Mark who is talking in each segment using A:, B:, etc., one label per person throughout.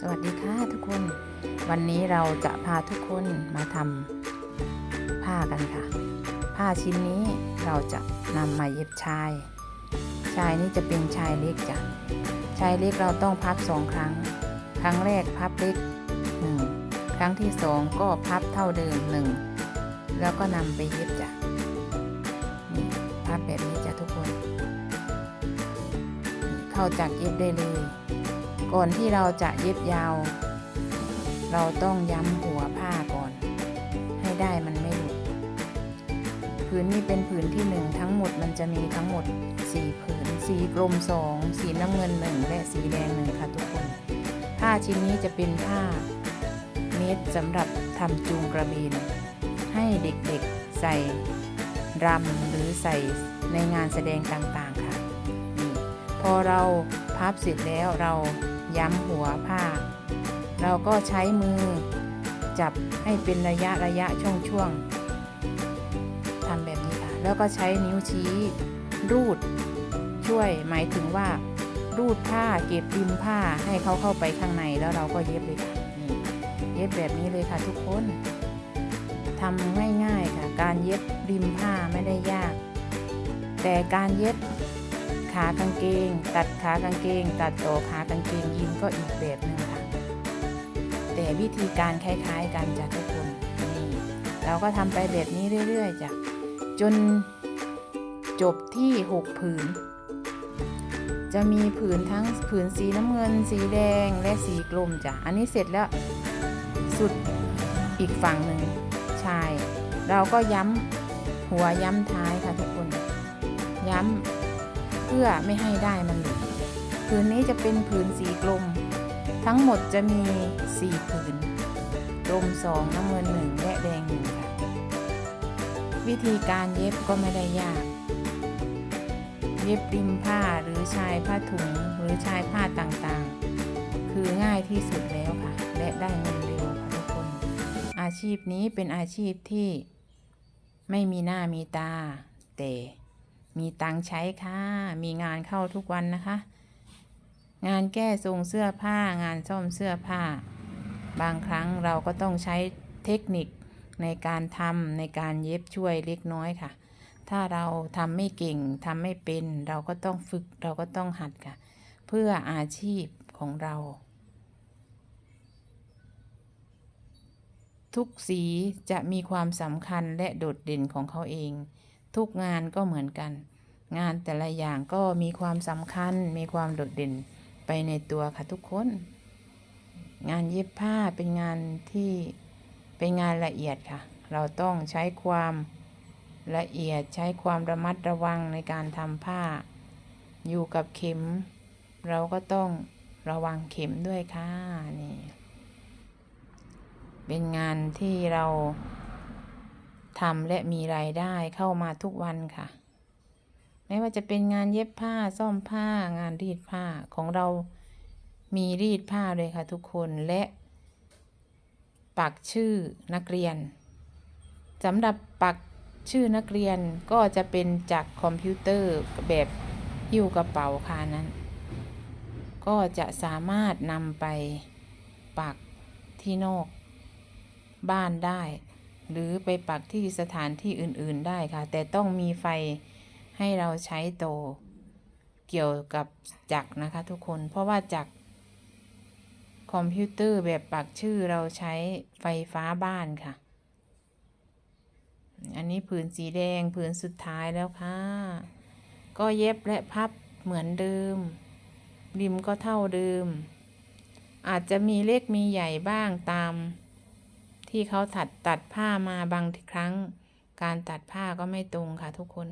A: สวัสดีค่ะทุกคน วันนี้เราจะพาทุกคนมาทำผ้ากันค่ะ ผ้าชิ้นนี้เราจะนำมาเย็บชาย ชายนี้จะเป็นชายเล็กจ้ะชายเล็กเราต้องพับสองครั้ง ครั้งแรกพับเล็กหนึ่งครั้งที่สองก็พับเท่าเดิมหนึ่งแล้วก็นำไปเย็บจ้ะพับแบบนี้จ้ะทุกคน เข้าจากเย็บได้เลย ก่อนที่เราจะเย็บยาว เราต้องย้ำหัวผ้าก่อน ให้ได้มันไม่หลุดผืนนี้เป็นผืนที่หนึ่งทั้งหมดมันจะมีทั้งหมด4ผืนสีกลมสองสีน้ำเงินหนึ่งและสีแดงหนึ่งค่ะทุกคน ผ้าชิ้นนี้จะเป็นผ้าเม็ดสำหรับทำจูงกระเบนให้เด็กๆใส่รำหรือใส่ในงานแสดงต่างๆค่ะพอเรา พับเสร็จแล้วเราย้ำหัวผ้า เราก็ใช้มือจับให้เป็นระยะระยะช่วงช่วงๆทำแบบนี้ค่ะ แล้วก็ใช้นิ้วชี้รูด ช่วยหมายถึงว่า รูดผ้าเก็บริมผ้าให้เขาเข้าไปข้างในแล้วเราก็เย็บเลยค่ะนี่เย็บแบบนี้เลยค่ะทุกคนทำง่ายๆค่ะ การเย็บริมผ้าไม่ได้ยาก แต่การเย็บ ขากางเกง ตัดขากางเกง ตัดต่อขากางเกงยีนก็อีกแบบหนึ่งค่ะ แต่วิธีการคล้ายๆกันจ้ะทุกคนนี่เราก็ทำไปแบบนี้เรื่อยๆจ้ะจนจบที่ 6 ผืน จะมีผืนทั้งผืนสีน้ำเงิน สีแดงและสีกลมจ้ะอันนี้เสร็จแล้วสุดอีกฝั่งหนึ่งชายเราก็ย้ำหัวย้ำท้ายค่ะทุกคน ย้ำ เพื่อไม่ให้ได้มันหลุดผืนนี้จะเป็นผืนสีกลม ทั้งหมดจะมี 4 ผืนกลมสองน้ำเงินหนึ่งและแดงหนึ่งค่ะ วิธีการเย็บก็ไม่ได้ยาก เย็บริมผ้าหรือชายผ้าถุงหรือชายผ้าต่างๆ คือง่ายที่สุดแล้วค่ะ และได้เงินเร็วค่ะทุกคน อาชีพนี้เป็นอาชีพที่ไม่มีหน้ามีตาแต่ มีตังใช้ค่ะ มีงานเข้าทุกวันนะคะ งานแก้ทรงเสื้อผ้างานซ่อมเสื้อผ้า บางครั้งเราก็ต้องใช้เทคนิคในการทำในการเย็บช่วยเล็กน้อยค่ะ ถ้าเราทำไม่เก่งทำไม่เป็น เราก็ต้องฝึกเราก็ต้องหัดค่ะ เพื่ออาชีพของเรา ทุกสีจะมีความสำคัญและโดดเด่นของเขาเอง ทุกงานก็เหมือนกัน งานแต่ละอย่างก็มีความสำคัญ มีความโดดเด่นไปในตัวค่ะทุกคน งานเย็บผ้าเป็นงานที่เป็นงานละเอียดค่ะ เราต้องใช้ความละเอียดใช้ความระมัดระวังในการทำผ้า อยู่กับเข็ม เราก็ต้องระวังเข็มด้วยค่ะนี่ เป็นงานที่เรา ทำและมีรายได้เข้ามาทุกวันค่ะ ไม่ว่าจะเป็นงานเย็บผ้าซ่อมผ้างานรีดผ้าของเรามีรีดผ้าเลยค่ะทุกคนและปักชื่อนักเรียนสำหรับปักชื่อนักเรียนก็จะเป็นจากคอมพิวเตอร์แบบหิ้วกระเป๋าค่ะนั้น ก็จะสามารถนำไปปักที่นอกบ้านได้ หรือไปปักที่สถานที่อื่นๆได้ค่ะ แต่ต้องมีไฟให้เราใช้โต เกี่ยวกับจักรนะคะทุกคนเพราะว่าจักรคอมพิวเตอร์แบบปักชื่อเราใช้ไฟฟ้าบ้านค่ะ อันนี้ผืนสีแดงผืนสุดท้ายแล้วค่ะ ก็เย็บและพับเหมือนเดิม ริมก็เท่าเดิม อาจจะมีเล็กมีใหญ่บ้างตาม ที่เขาตัดตัดผ้ามาบางครั้ง การตัดผ้าก็ไม่ตรงค่ะทุกคน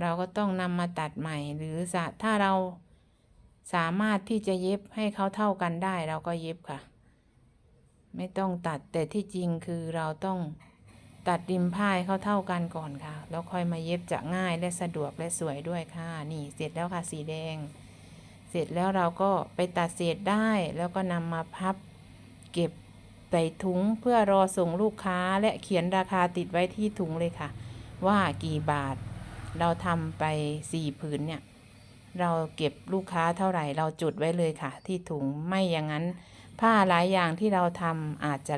A: เราก็ต้องนำมาตัดใหม่ หรือถ้าเราสามารถที่จะเย็บให้เขาเท่ากันได้เราก็เย็บค่ะ ไม่ต้องตัดแต่ที่จริงคือเราต้องตัดริมผ้าให้เขาเท่ากันก่อนค่ะ แล้วค่อยมาเย็บจะง่ายและสะดวกและสวยด้วยค่ะ นี่เสร็จแล้วค่ะสีแดง เสร็จแล้วเราก็ไปตัดเศษได้แล้วก็นำมาพับเก็บ ใส่ถุงเพื่อรอส่งลูกค้าและเขียนราคาติดไว้ที่ถุงเลยค่ะ ว่ากี่บาท เราทำไปสี่ผืนเนี่ย เราเก็บลูกค้าเท่าไหร่เราจุดไว้เลยค่ะ ที่ถุงไม่อย่างนั้น ผ้าหลายอย่างที่เราทำอาจจะ